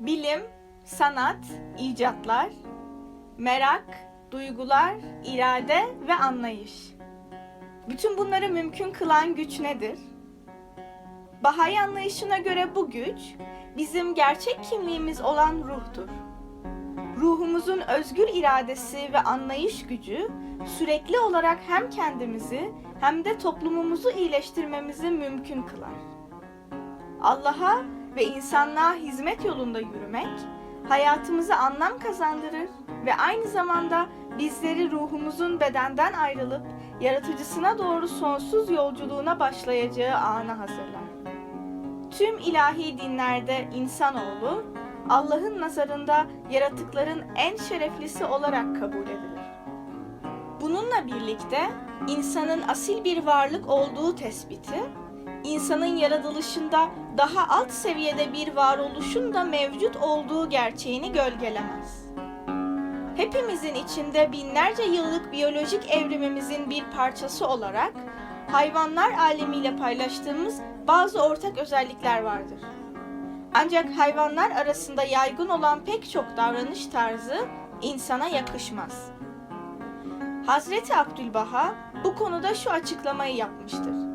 bilim, sanat, icatlar, merak, duygular, irade ve anlayış. Bütün bunları mümkün kılan güç nedir? Bahay anlayışına göre bu güç bizim gerçek kimliğimiz olan ruhtur. Ruhumuzun özgür iradesi ve anlayış gücü sürekli olarak hem kendimizi hem de toplumumuzu iyileştirmemizi mümkün kılar. Allah'a ve insanlığa hizmet yolunda yürümek hayatımıza anlam kazandırır ve aynı zamanda bizleri ruhumuzun bedenden ayrılıp yaratıcısına doğru sonsuz yolculuğuna başlayacağı ana hazırlar. Tüm ilahi dinlerde insanoğlu Allah'ın nazarında yaratıkların en şereflisi olarak kabul edilir. Bununla birlikte insanın asil bir varlık olduğu tespiti, insanın yaratılışında daha alt seviyede bir varoluşun da mevcut olduğu gerçeğini gölgelemez. Hepimizin içinde binlerce yıllık biyolojik evrimimizin bir parçası olarak hayvanlar alemiyle paylaştığımız bazı ortak özellikler vardır. Ancak hayvanlar arasında yaygın olan pek çok davranış tarzı insana yakışmaz. Hazreti Abdülbaha bu konuda şu açıklamayı yapmıştır.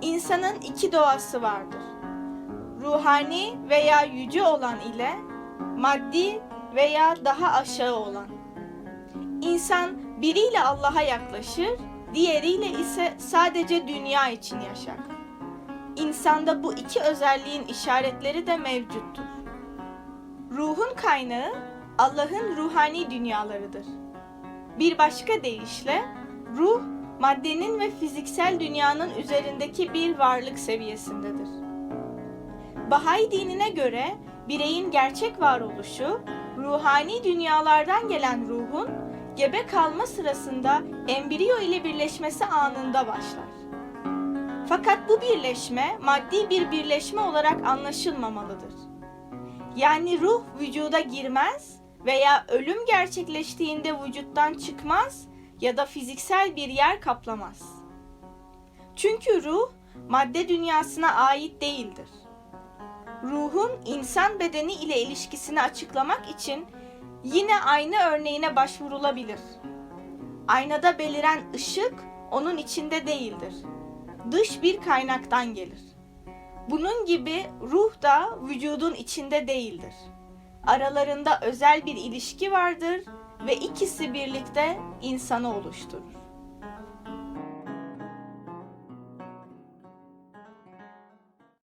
İnsanın iki doğası vardır. Ruhani veya yüce olan ile maddi veya daha aşağı olan. İnsan biriyle Allah'a yaklaşır, diğeriyle ise sadece dünya için yaşar. İnsanda bu iki özelliğin işaretleri de mevcuttur. Ruhun kaynağı Allah'ın ruhani dünyalarıdır. Bir başka deyişle ruh maddenin ve fiziksel dünyanın üzerindeki bir varlık seviyesindedir. Bahay dinine göre bireyin gerçek varoluşu ruhani dünyalardan gelen ruhun gebe kalma sırasında embriyo ile birleşmesi anında başlar. Fakat bu birleşme maddi bir birleşme olarak anlaşılmamalıdır. Yani ruh vücuda girmez veya ölüm gerçekleştiğinde vücuttan çıkmaz ya da fiziksel bir yer kaplamaz. Çünkü ruh madde dünyasına ait değildir. Ruhun insan bedeni ile ilişkisini açıklamak için yine aynı örneğine başvurulabilir. Aynada beliren ışık onun içinde değildir. Dış bir kaynaktan gelir. Bunun gibi ruh da vücudun içinde değildir. Aralarında özel bir ilişki vardır ve ikisi birlikte insanı oluşturur.